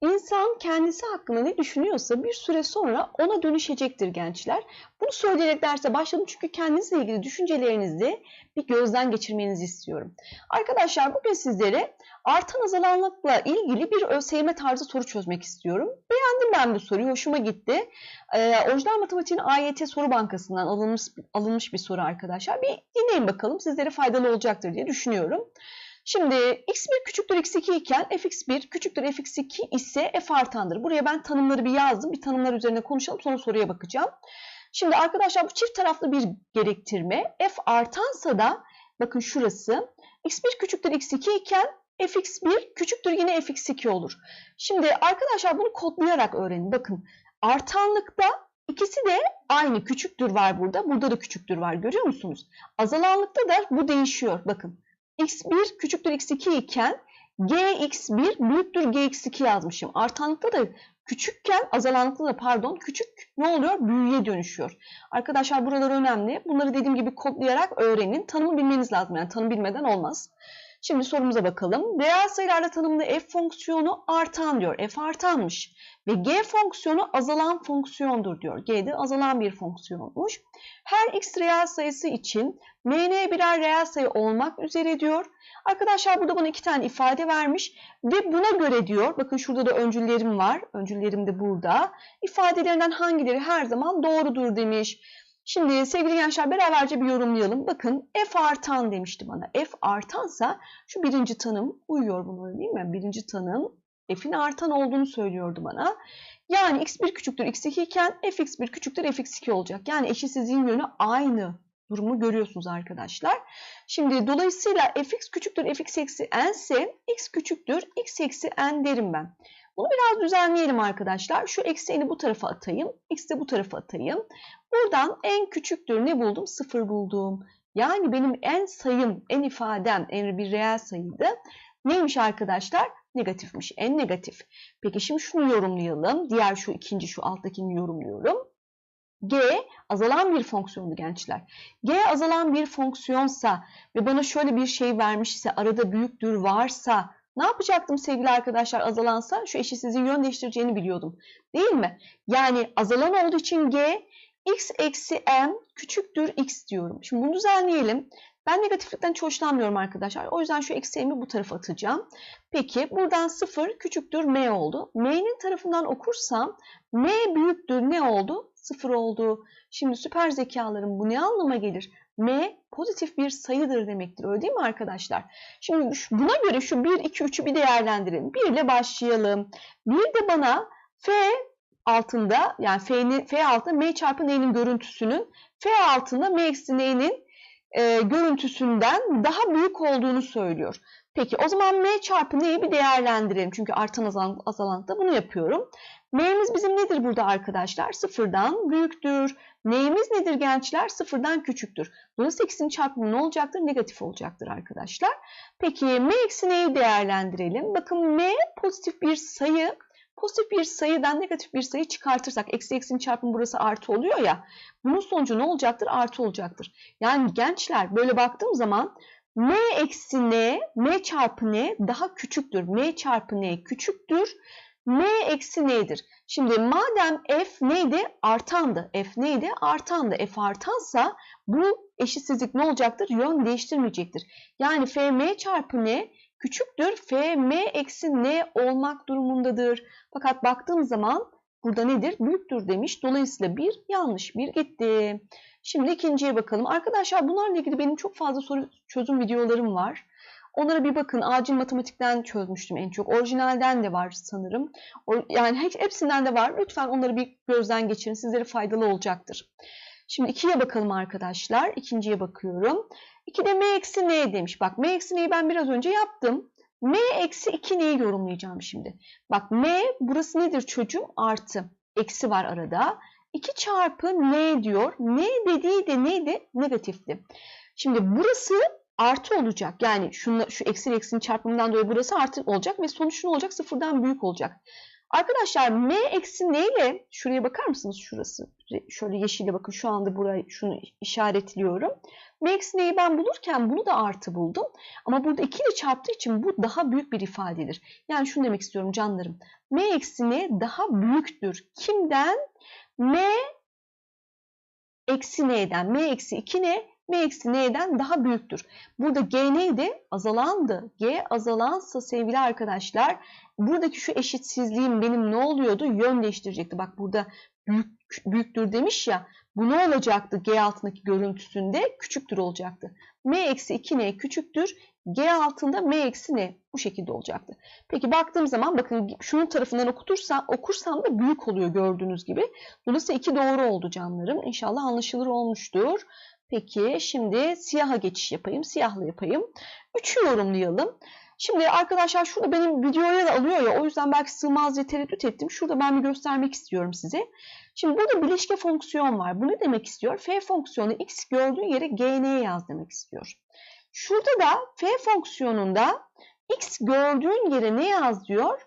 İnsan kendisi hakkında ne düşünüyorsa bir süre sonra ona dönüşecektir gençler. Bunu söyleyerek derse başladım çünkü kendinizle ilgili düşüncelerinizi bir gözden geçirmenizi istiyorum. Arkadaşlar bugün sizlere artan azalanlıkla ilgili bir ÖSYM tarzı soru çözmek istiyorum. Beğendim ben bu soruyu, hoşuma gitti. Ee, orijinal matematiğin AYT soru bankasından alınmış, alınmış bir soru arkadaşlar. Bir dinleyin bakalım sizlere faydalı olacaktır diye düşünüyorum. Şimdi x1 küçüktür x2 iken fx1 küçüktür fx2 ise f artandır. Buraya ben tanımları bir yazdım. Bir tanımlar üzerine konuşalım sonra soruya bakacağım. Şimdi arkadaşlar bu çift taraflı bir gerektirme. f artansa da bakın şurası x1 küçüktür x2 iken fx1 küçüktür yine fx2 olur. Şimdi arkadaşlar bunu kodlayarak öğrenin. Bakın artanlıkta ikisi de aynı küçüktür var burada. Burada da küçüktür var görüyor musunuz? Azalanlıkta da bu değişiyor. Bakın x1 küçüktür x2 iken gx1 büyüktür gx2 yazmışım. Artanlıkta da küçükken azalanlıkta da pardon küçük ne oluyor? Büyüye dönüşüyor. Arkadaşlar buralar önemli. Bunları dediğim gibi kodlayarak öğrenin. Tanımı bilmeniz lazım. Yani tanım bilmeden olmaz. Şimdi sorumuza bakalım. Reel sayılarla tanımlı f fonksiyonu artan diyor. f artanmış. Ve g fonksiyonu azalan fonksiyondur diyor. G de azalan bir fonksiyonmuş. Her x reel sayısı için mn birer reel sayı olmak üzere diyor. Arkadaşlar burada bana iki tane ifade vermiş. Ve buna göre diyor, bakın şurada da öncüllerim var. Öncüllerim de burada. İfadelerinden hangileri her zaman doğrudur demiş. Şimdi sevgili gençler beraberce bir yorumlayalım. Bakın f artan demişti bana. f artansa şu birinci tanım uyuyor bunu değil mi? Birinci tanım f'in artan olduğunu söylüyordu bana. Yani x1 küçüktür x2 iken fx1 küçüktür fx2 olacak. Yani eşitsizliğin yönü aynı durumu görüyorsunuz arkadaşlar. Şimdi dolayısıyla fx küçüktür fx eksi n ise x küçüktür x eksi n derim ben. Bunu biraz düzenleyelim arkadaşlar. Şu eksi n'i bu tarafa atayım. X de bu tarafa atayım. Buradan en küçüktür ne buldum? Sıfır buldum. Yani benim en sayım, en ifadem, en bir reel sayıydı. Neymiş arkadaşlar? Negatifmiş. En negatif. Peki şimdi şunu yorumlayalım. Diğer şu ikinci şu alttakini yorumluyorum. G azalan bir fonksiyondu gençler. G azalan bir fonksiyonsa ve bana şöyle bir şey vermişse arada büyüktür varsa ne yapacaktım sevgili arkadaşlar azalansa? Şu eşitsizliğin yön değiştireceğini biliyordum. Değil mi? Yani azalan olduğu için G x eksi m küçüktür x diyorum. Şimdi bunu düzenleyelim. Ben negatiflikten hiç hoşlanmıyorum arkadaşlar. O yüzden şu eksi m'yi bu tarafa atacağım. Peki buradan 0 küçüktür m oldu. m'nin tarafından okursam m büyüktür ne oldu? 0 oldu. Şimdi süper zekalarım bu ne anlama gelir? m pozitif bir sayıdır demektir. Öyle değil mi arkadaşlar? Şimdi buna göre şu 1, 2, 3'ü bir değerlendirelim. 1 ile başlayalım. 1 de bana f altında yani f'nin f altında m çarpı n'nin görüntüsünün f altında m eksi n'nin e, görüntüsünden daha büyük olduğunu söylüyor. Peki o zaman m çarpı n'yi bir değerlendirelim. Çünkü artan azalan, azalantıda bunu yapıyorum. m'miz bizim nedir burada arkadaşlar? Sıfırdan büyüktür. N'imiz nedir gençler? Sıfırdan küçüktür. Dolayısıyla x'in çarpımı ne olacaktır? Negatif olacaktır arkadaşlar. Peki m eksi n'yi değerlendirelim. Bakın m pozitif bir sayı pozitif bir sayıdan negatif bir sayı çıkartırsak eksi eksinin çarpımı burası artı oluyor ya bunun sonucu ne olacaktır? Artı olacaktır. Yani gençler böyle baktığım zaman m eksi n, m çarpı n daha küçüktür. m çarpı n küçüktür. m eksi n'dir. Şimdi madem f neydi? Artandı. f neydi? Artandı. f artansa bu eşitsizlik ne olacaktır? Yön değiştirmeyecektir. Yani f m çarpı n küçüktür fm eksi n olmak durumundadır. Fakat baktığım zaman burada nedir? Büyüktür demiş. Dolayısıyla bir yanlış bir gitti. Şimdi ikinciye bakalım. Arkadaşlar bunlarla ilgili benim çok fazla soru çözüm videolarım var. Onlara bir bakın. Acil matematikten çözmüştüm en çok. Orijinalden de var sanırım. Yani hepsinden de var. Lütfen onları bir gözden geçirin. Sizlere faydalı olacaktır. Şimdi ikiye bakalım arkadaşlar. İkinciye bakıyorum. 2'de m eksi n demiş. Bak m eksi n'yi ben biraz önce yaptım. m eksi 2 n'yi yorumlayacağım şimdi. Bak m burası nedir çocuğum? Artı. Eksi var arada. 2 çarpı n diyor. n dediği de neydi? Negatifti. Şimdi burası artı olacak. Yani şunla, şu eksi eksinin çarpımından dolayı burası artı olacak ve sonuç ne olacak? Sıfırdan büyük olacak. Arkadaşlar m eksi n ile şuraya bakar mısınız? Şurası. Şöyle yeşile bakın şu anda burayı şunu işaretliyorum. M eksi n'yi ben bulurken bunu da artı buldum. Ama burada 2 ile çarptığı için bu daha büyük bir ifadedir. Yani şunu demek istiyorum canlarım. M eksi n daha büyüktür. Kimden? M eksi n'den. M eksi 2 n M eksi n'den daha büyüktür. Burada G neydi? Azalandı. G azalansa sevgili arkadaşlar buradaki şu eşitsizliğim benim ne oluyordu? Yön değiştirecekti. Bak burada büyük, büyüktür demiş ya. Bu ne olacaktı G altındaki görüntüsünde? Küçüktür olacaktı. M eksi 2N küçüktür. G altında M eksi N bu şekilde olacaktı. Peki baktığım zaman bakın şunun tarafından okutursam, okursam da büyük oluyor gördüğünüz gibi. Dolayısıyla 2 doğru oldu canlarım. İnşallah anlaşılır olmuştur. Peki şimdi siyaha geçiş yapayım. Siyahla yapayım. 3'ü yorumlayalım. Şimdi arkadaşlar şurada benim videoya da alıyor ya o yüzden belki sığmaz diye tereddüt ettim. Şurada ben bir göstermek istiyorum size. Şimdi burada bileşke fonksiyon var. Bu ne demek istiyor? F fonksiyonu x gördüğün yere gn'ye yaz demek istiyor. Şurada da f fonksiyonunda x gördüğün yere ne yaz diyor?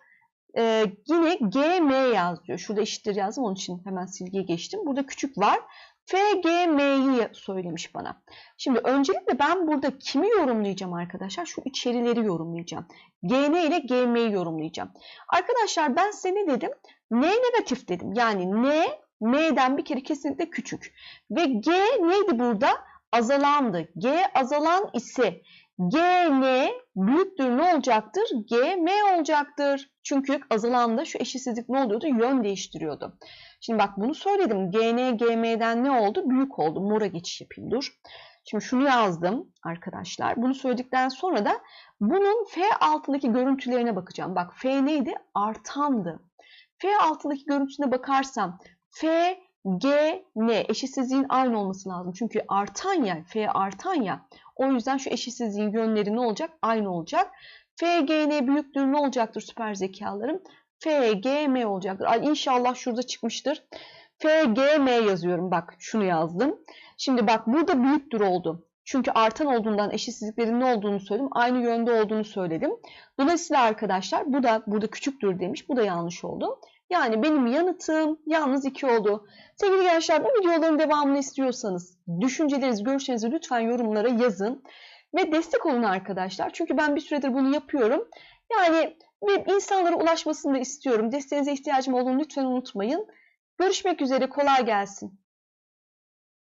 Ee, yine gm yaz diyor. Şurada eşittir yazdım onun için hemen silgiye geçtim. Burada küçük var. FGM'yi söylemiş bana. Şimdi öncelikle ben burada kimi yorumlayacağım arkadaşlar? Şu içerileri yorumlayacağım. GN ile GM'yi yorumlayacağım. Arkadaşlar ben size ne dedim? N negatif dedim. Yani N, M'den bir kere kesinlikle küçük. Ve G neydi burada? Azalandı. G azalan ise GN büyüktür ne olacaktır? GM olacaktır. Çünkü azalanda şu eşitsizlik ne oluyordu? Yön değiştiriyordu. Şimdi bak bunu söyledim. GN, GM'den ne oldu? Büyük oldu. Mora geçiş yapayım dur. Şimdi şunu yazdım arkadaşlar. Bunu söyledikten sonra da bunun F altındaki görüntülerine bakacağım. Bak F neydi? Artandı. F altındaki görüntüsüne bakarsam F, G, N eşitsizliğin aynı olması lazım. Çünkü artan ya, F artan ya. O yüzden şu eşitsizliğin yönleri ne olacak? Aynı olacak. F, G, N büyüktür ne olacaktır süper zekalarım? F, G, M olacaktır. Ay inşallah şurada çıkmıştır. F, G, M yazıyorum. Bak şunu yazdım. Şimdi bak burada büyüktür oldu. Çünkü artan olduğundan eşitsizliklerin ne olduğunu söyledim. Aynı yönde olduğunu söyledim. Dolayısıyla arkadaşlar bu da burada küçüktür demiş. Bu da yanlış oldu. Yani benim yanıtım yalnız 2 oldu. Sevgili gençler bu videoların devamını istiyorsanız düşüncelerinizi, görüşlerinizi lütfen yorumlara yazın. Ve destek olun arkadaşlar. Çünkü ben bir süredir bunu yapıyorum. Yani ve insanlara ulaşmasını da istiyorum. Desteğinize ihtiyacım olduğunu lütfen unutmayın. Görüşmek üzere kolay gelsin.